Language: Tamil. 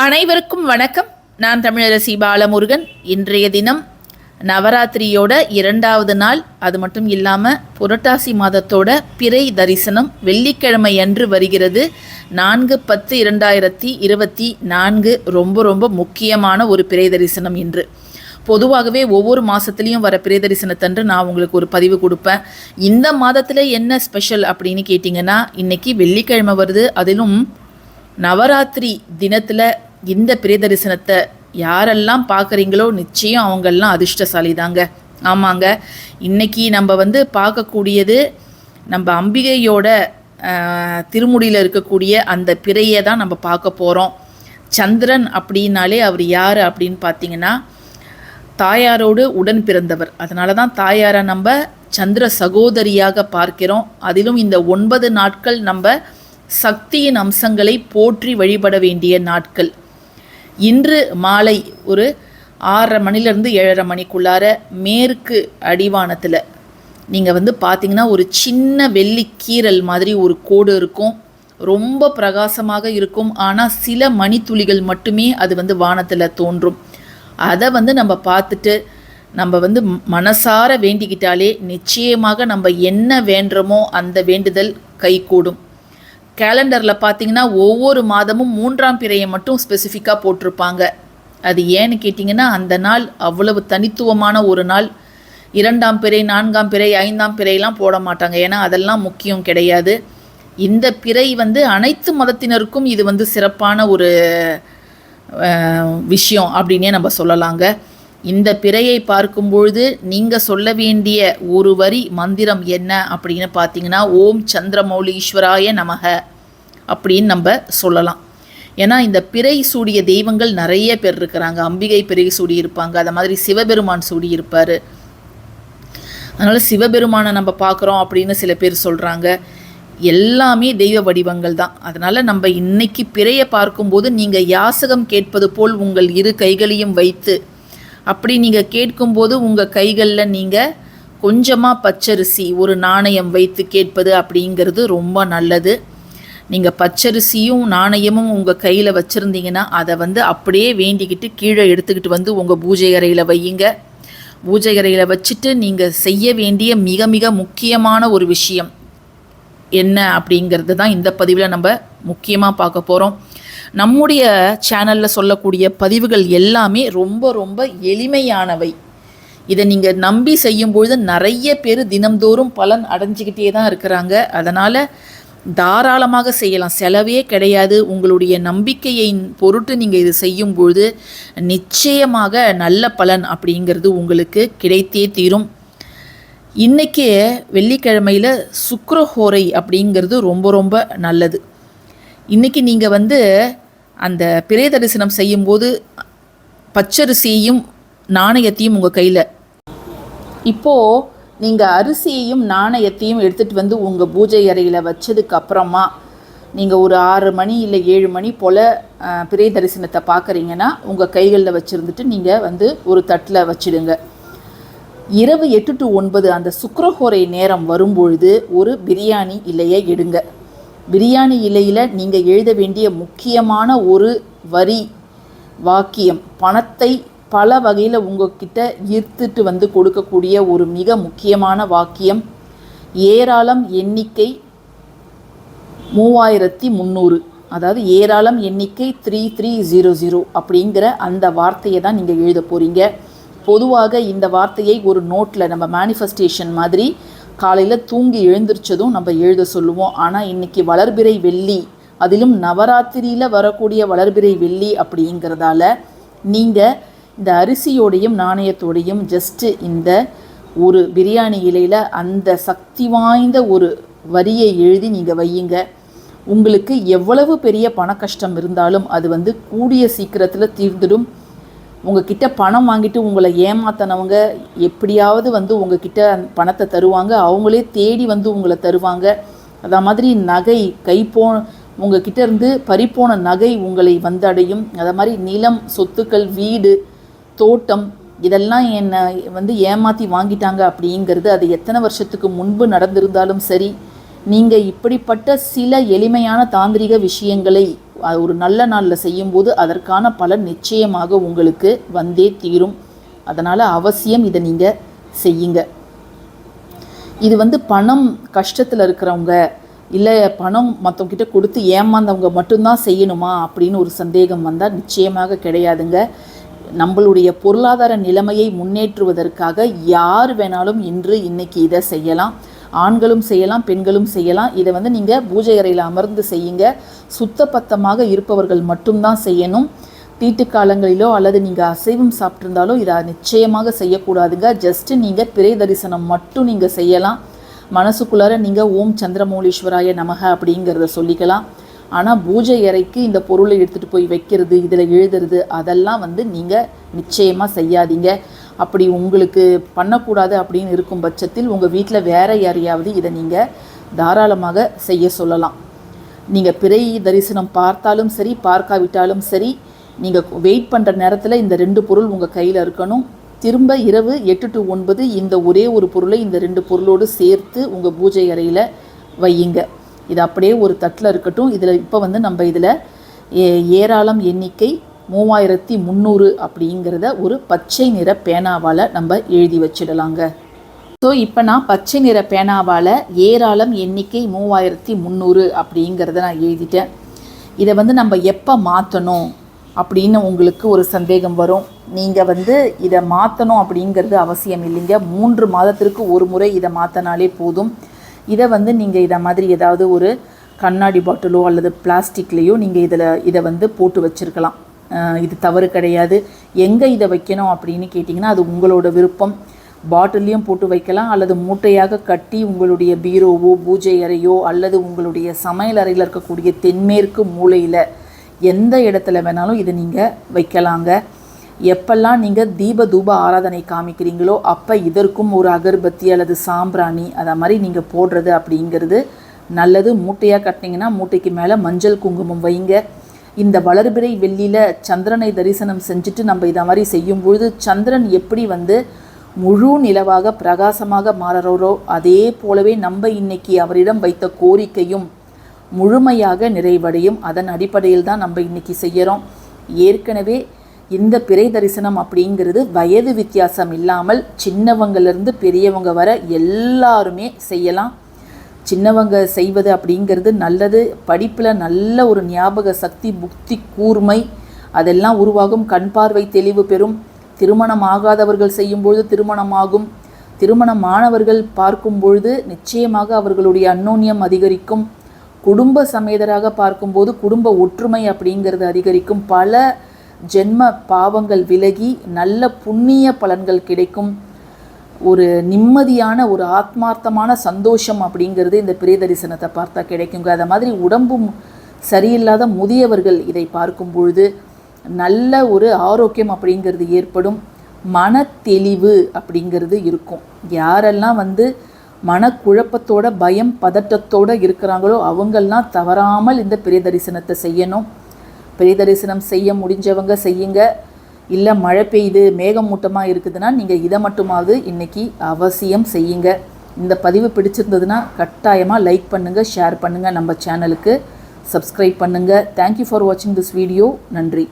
அனைவருக்கும் வணக்கம். நான் தமிழரசி பாலமுருகன். இன்றைய தினம் நவராத்திரியோட இரண்டாவது நாள். அது மட்டும் இல்லாமல் புரட்டாசி மாதத்தோட பிறை தரிசனம் வெள்ளிக்கிழமை அன்று வருகிறது. நான்கு பத்து இரண்டாயிரத்தி இருபத்தி நான்கு ரொம்ப ரொம்ப முக்கியமான ஒரு பிறை தரிசனம் இன்று. பொதுவாகவே ஒவ்வொரு மாதத்துலேயும் வர பிறை தரிசனத்தன்று நான் உங்களுக்கு ஒரு பதிவு கொடுப்பேன். இந்த மாதத்தில் என்ன ஸ்பெஷல் அப்படின்னு கேட்டிங்கன்னா இன்றைக்கி வெள்ளிக்கிழமை வருது. அதிலும் நவராத்திரி தினத்தில் இந்த பிரிய தரிசனத்தை யாரெல்லாம் பார்க்குறீங்களோ நிச்சயம் அவங்கெல்லாம் அதிர்ஷ்டசாலி தாங்க ஆமாங்க. இன்னைக்கு நம்ம வந்து பார்க்கக்கூடியது நம்ம அம்பிகையோட திருமுடியில் இருக்கக்கூடிய அந்த பிறையை தான் நம்ம பார்க்க போகிறோம் சந்திரன் அப்படின்னாலே அவர் யார் அப்படின்னு பார்த்தீங்கன்னா தாயாரோடு உடன் பிறந்தவர். அதனால தான் தாயாரை நம்ம சந்திர சகோதரியாக பார்க்கிறோம். அதிலும் இந்த ஒன்பது நாட்கள் நம்ம சக்தியின் அம்சங்களை போற்றி வழிபட வேண்டிய நாட்கள். இன்று மாலை ஒரு ஆறரை மணிலேருந்து ஏழரை மணிக்குள்ளார மேற்கு அடிவானத்தில். நீங்கள் வந்து பார்த்தீங்கன்னா ஒரு சின்ன வெள்ளி கீரல் மாதிரி ஒரு கோடு இருக்கும். ரொம்ப பிரகாசமாக இருக்கும். ஆனால் சில மணித்துளிகள் மட்டுமே அது வந்து வானத்தில் தோன்றும். அதை வந்து நம்ம பார்த்துட்டு நம்ம வந்து மனசார வேண்டிக்கிட்டாலே நிச்சயமாக நம்ம என்ன வேண்டுறோமோ அந்த வேண்டுதல் கைகூடும். கேலண்டரில் பார்த்தீங்கன்னா ஒவ்வொரு மாதமும் மூன்றாம் பிறையை மட்டும் ஸ்பெசிஃபிக்காக போட்டிருப்பாங்க. அது ஏன்னு கேட்டிங்கன்னா அந்த நாள் அவ்வளவு தனித்துவமான ஒரு நாள். இரண்டாம் பிறை நான்காம் பிறை ஐந்தாம் பிறையெல்லாம் போட மாட்டாங்க. ஏன்னா அதெல்லாம் முக்கியம் கிடையாது. இந்த பிறை வந்து அனைத்து மதத்தினருக்கும் இது வந்து சிறப்பான ஒரு விஷயம் அப்படின்னே நம்ம சொல்லலாங்க. இந்த பிறையை பார்க்கும்பொழுது நீங்கள் சொல்ல வேண்டிய ஒரு வரி மந்திரம் என்ன அப்படின்னு பார்த்தீங்கன்னா ஓம் சந்திரமௌலீஸ்வராய நமக. அப்படின்னு நம்ம சொல்லலாம். ஏன்னா இந்த பிறை சூடிய தெய்வங்கள் நிறைய பேர் இருக்கிறாங்க. அம்பிகை பிறை சூடி இருப்பாங்க. அதை மாதிரி சிவபெருமான் சூடி இருப்பார். அதனால் சிவபெருமானை நம்ம பார்க்குறோம் அப்படின்னு சில பேர் சொல்கிறாங்க எல்லாமே தெய்வ வடிவங்கள் தான். அதனால் நம்ம இன்னைக்கு பிறையை பார்க்கும்போது நீங்கள் யாசகம் கேட்பது போல் உங்கள் இரு கைகளையும் வைத்து அப்படி நீங்கள் கேட்கும்போது உங்கள் கைகளில் நீங்கள் கொஞ்சமாக பச்சரிசி ஒரு நாணயம் வைத்து கேட்பது அப்படிங்கிறது ரொம்ப நல்லது. நீங்கள் பச்சரிசியும் நாணயமும் உங்கள் கையில் வச்சுருந்தீங்கன்னா அதை வந்து அப்படியே வேண்டிக்கிட்டு கீழே எடுத்துக்கிட்டு வந்து உங்கள் பூஜை அறையில் வையுங்க. பூஜை அறையில் வச்சுட்டு நீங்கள் செய்ய வேண்டிய மிக மிக முக்கியமான ஒரு விஷயம் என்ன அப்படிங்கிறது தான் இந்த பதிவில் நம்ம முக்கியமாக பார்க்க போகிறோம் நம்முடைய சேனலில் சொல்லக்கூடிய பதிவுகள் எல்லாமே ரொம்ப ரொம்ப எளிமையானவை. இதை நீங்கள் நம்பி செய்யும்பொழுது நிறைய பேர் தினம்தோறும் பலன் அடைஞ்சிக்கிட்டே தான் இருக்கிறாங்க. அதனால் தாராளமாக செய்யலாம். செலவே கிடையாது. உங்களுடைய நம்பிக்கையை பொருட்டு நீங்கள் இது செய்யும்பொழுது நிச்சயமாக நல்ல பலன் அப்படிங்கிறது உங்களுக்கு கிடைத்தே தீரும். இன்றைக்கே வெள்ளிக்கிழமையில் சுக்ரஹோரை அப்படிங்கிறது ரொம்ப ரொம்ப நல்லது. இன்றைக்கி நீங்கள் வந்து அந்த பிறை தரிசனம் செய்யும்போது பச்சரிசியையும் நாணயத்தையும் உங்கள் கையில். இப்போது நீங்கள் அரிசியையும் நாணயத்தையும் எடுத்துகிட்டு வந்து உங்கள் பூஜை அறையில் வச்சதுக்கு அப்புறமா நீங்கள் ஒரு ஆறு மணி இல்லை ஏழு மணி போல் பிறை தரிசனத்தை பார்க்குறீங்கன்னா உங்கள் கைகளில் வச்சுருந்துட்டு நீங்கள் வந்து ஒரு தட்டில் வச்சிடுங்க. இரவு எட்டு டு ஒன்பது அந்த சுக்கரஹோரை நேரம் வரும்பொழுது ஒரு பிரியாணி இலையை எடுங்க. பிரியாணி இலையில் நீங்கள் எழுத வேண்டிய முக்கியமான ஒரு வரி வாக்கியம் பணத்தை பல வகையில் உங்ககிட்ட ஈர்த்துட்டு வந்து கொடுக்கக்கூடிய ஒரு மிக முக்கியமான வாக்கியம் ஏராளம் எண்ணிக்கை மூவாயிரத்தி முந்நூறு அதாவது ஏராளம் எண்ணிக்கை த்ரீ த்ரீ ஜீரோ ஜீரோ அப்படிங்கிற அந்த வார்த்தையை தான் நீங்கள் எழுத போகிறீங்க பொதுவாக இந்த வார்த்தையை ஒரு நோட்டில் நம்ம மேனிஃபெஸ்டேஷன் மாதிரி காலையில் தூங்கி எழுந்திரிச்சதும் நம்ம எழுத சொல்லுவோம். ஆனால் இன்றைக்கி வளர்பிறை வெள்ளி அதிலும் நவராத்திரியில் வரக்கூடிய வளர்பிறை வெள்ளி அப்படிங்கிறதால நீங்கள் இந்த அரிசியோடையும் நாணயத்தோடையும் ஜஸ்ட்டு இந்த ஒரு பிரியாணி இலையில் அந்த சக்தி வாய்ந்த ஒரு வரியை எழுதி நீங்கள் வையுங்க. உங்களுக்கு எவ்வளவு பெரிய பண கஷ்டம் இருந்தாலும் அது வந்து கூடிய சீக்கிரத்தில் தீர்ந்துடும். உங்ககிட்ட பணம் வாங்கிட்டு உங்களை ஏமாத்தினவங்க எப்படியாவது வந்து உங்ககிட்ட பணத்தை தருவாங்க. அவங்களே தேடி வந்து உங்களை தருவாங்க. அதே மாதிரி நகை கைப்போ உங்ககிட்ட இருந்து பறிப்போன நகை உங்களை வந்தடையும். அதை மாதிரி நிலம் சொத்துக்கள் வீடு தோட்டம் இதெல்லாம் என்னை வந்து ஏமாற்றி வாங்கிட்டாங்க அப்படிங்கிறது அது எத்தனை வருஷத்துக்கு முன்பு நடந்திருந்தாலும் சரி நீங்கள் இப்படிப்பட்ட சில எளிமையான தாந்திரிக விஷயங்களை ஒரு நல்ல நாளில் செய்யும்போது அதற்கான பலன் நிச்சயமாக உங்களுக்கு வந்தே தீரும். அதனால் அவசியம் இதை நீங்கள் செய்யுங்க. இது வந்து பணம் கஷ்டத்தில் இருக்கிறவங்க இல்லை பணம் மற்றவங்கிட்ட கொடுத்து ஏமாந்தவங்க மட்டும்தான் செய்யணுமா அப்படின்னு ஒரு சந்தேகம் வந்தால் நிச்சயமாக கிடையாதுங்க. நம்மளுடைய பொருளாதார நிலைமையை முன்னேற்றுவதற்காக யார் வேணாலும் இன்று இன்னைக்கு இதை செய்யலாம். ஆண்களும் செய்யலாம் பெண்களும் செய்யலாம். இதை வந்து நீங்கள் பூஜை அறையில் அமர்ந்து செய்யுங்க. சுத்தபத்தமாக இருப்பவர்கள் மட்டும்தான் செய்யணும். தீட்டு காலங்களிலோ அல்லது நீங்கள் அசைவம் சாப்பிட்ருந்தாலோ இதை நிச்சயமாக செய்யக்கூடாதுங்க. ஜஸ்ட்டு நீங்கள் பிறை தரிசனம் மட்டும் நீங்கள் செய்யலாம். மனசுக்குள்ளார நீங்கள் ஓம் சந்திரமௌலீஸ்வராய நமக அப்படிங்கிறத சொல்லிக்கலாம். ஆனால் பூஜை அறைக்கு இந்த பொருளை எடுத்துகிட்டு போய் வைக்கிறது இதில் எழுதுறது அதெல்லாம் வந்து நீங்கள் நிச்சயமாக செய்யாதீங்க. அப்படி உங்களுக்கு பண்ணக்கூடாது அப்படின்னு இருக்கும் பட்சத்தில் உங்கள் வீட்டில் வேற யாரையாவது இதை நீங்கள் தாராளமாக செய்ய சொல்லலாம். நீங்கள் பிறை தரிசனம் பார்த்தாலும் சரி பார்க்காவிட்டாலும் சரி நீங்கள் வெயிட் பண்ணுற நேரத்தில் இந்த ரெண்டு பொருள் உங்கள் கையில் இருக்கணும். திரும்ப இரவு எட்டு டு ஒன்பது இந்த ஒரே ஒரு பொருளை இந்த ரெண்டு பொருளோடு சேர்த்து உங்கள் பூஜை அறையில் வையுங்க. இது அப்படியே ஒரு தட்டில் இருக்கட்டும். இதில் இப்போ வந்து நம்ம இதில் ஏ ஏராளம் எண்ணிக்கை மூவாயிரத்தி முந்நூறு அப்படிங்கிறத ஒரு பச்சை நிற பேனாவால் நம்ம எழுதி வச்சிடலாங்க. ஸோ இப்போ நான் பச்சை நிற பேனாவால் ஏராளம் எண்ணிக்கை மூவாயிரத்தி முந்நூறு அப்படிங்கிறத நான் எழுதிட்டேன். இதை வந்து நம்ம எப்போ மாற்றணும் அப்படின்னு உங்களுக்கு ஒரு சந்தேகம் வரும். நீங்கள் வந்து இதை மாற்றணும் அப்படிங்கிறது அவசியம் இல்லைங்க. மூன்று மாதத்திற்கு ஒரு முறை இதை மாற்றினாலே போதும். இதை வந்து நீங்கள் இதை மாதிரி ஏதாவது ஒரு கண்ணாடி பாட்டிலோ அல்லது பிளாஸ்டிக்லேயோ நீங்கள் இதில் இதை வந்து போட்டு வச்சுருக்கலாம். இது தவறு கிடையாது. எங்கே இதை வைக்கணும் அப்படின்னு கேட்டிங்கன்னா அது உங்களோட விருப்பம். பாட்டிலையும் போட்டு வைக்கலாம் அல்லது மூட்டையாக கட்டி உங்களுடைய பீரோவோ பூஜை அறையோ அல்லது உங்களுடைய சமையல் அறையில் இருக்கக்கூடிய தென்மேற்கு மூலையில் எந்த இடத்துல வேணாலும் இதை நீங்கள் வைக்கலாங்க. எப்பெல்லாம் நீங்கள் தீப தூப ஆராதனை காமிக்கிறீங்களோ அப்போ இதற்கும் ஒரு அகர்பத்தி அல்லது சாம்பிராணி அதை மாதிரி நீங்கள் போடுறது அப்படிங்கிறது நல்லது. மூட்டையாக கட்டினீங்கன்னா மூட்டைக்கு மேலே மஞ்சள் குங்குமம் வைங்க. இந்த வளர்பிறை வெள்ளியில் சந்திரனை தரிசனம் செஞ்சுட்டு நம்ம இதை மாதிரி செய்யும் பொழுது சந்திரன் எப்படி வந்து முழு நிலவாக பிரகாசமாக மாறுறோரோ அதே போலவே நம்ம இன்னைக்கு அவரிடம் வைத்த கோரிக்கையும் முழுமையாக நிறைவடையும். அதன் அடிப்படையில் தான் நம்ம இன்னைக்கு செய்கிறோம் ஏற்கனவே இந்த பிறை தரிசனம் அப்படிங்கிறது வயது வித்தியாசம் இல்லாமல் சின்னவங்கலேருந்து பெரியவங்க வர எல்லாருமே செய்யலாம். சின்னவங்க செய்வது அப்படிங்கிறது நல்லது. படிப்பில் நல்ல ஒரு ஞாபக சக்தி புக்தி கூர்மை அதெல்லாம் உருவாகும். கண் பார்வை தெளிவு பெறும். திருமணம் ஆகாதவர்கள் செய்யும்பொழுது திருமணமாகும். திருமணமானவர்கள் பார்க்கும் பொழுது நிச்சயமாக அவர்களுடைய அன்னோன்யம் அதிகரிக்கும். குடும்ப சமேதராக பார்க்கும்போது குடும்ப ஒற்றுமை அப்படிங்கிறது அதிகரிக்கும். பல ஜென்ம பாவங்கள் விலகி நல்ல புண்ணிய பலன்கள் கிடைக்கும். ஒரு நிம்மதியான ஒரு ஆத்மார்த்தமான சந்தோஷம் அப்படிங்கிறது இந்த பிரிய தரிசனத்தை பார்த்தா கிடைக்குங்க. அதை மாதிரி உடம்பும் சரியில்லாத முதியவர்கள் இதை பார்க்கும் பொழுது நல்ல ஒரு ஆரோக்கியம் அப்படிங்கிறது ஏற்படும். மன தெளிவு அப்படிங்கிறது இருக்கும். யாரெல்லாம் வந்து மனக்குழப்பத்தோட பயம் பதட்டத்தோடு இருக்கிறாங்களோ அவங்கெல்லாம் தவறாமல் இந்த பிரிய தரிசனத்தை செய்யணும். பெரிய தரிசனம் செய்ய முடிஞ்சவங்க செய்யுங்க. இல்லை மழை பெய்யுது மேகமூட்டமாக இருக்குதுன்னா நீங்கள் இதை மட்டுமாவது இன்றைக்கி அவசியம் செய்யுங்க. இந்த பதிவு பிடிச்சிருந்ததுன்னா கட்டாயமாக லைக் பண்ணுங்கள் ஷேர் பண்ணுங்கள் நம்ம சேனலுக்கு சப்ஸ்கிரைப் பண்ணுங்கள் தேங்க்யூ ஃபார் வாட்சிங் திஸ் வீடியோ நன்றி.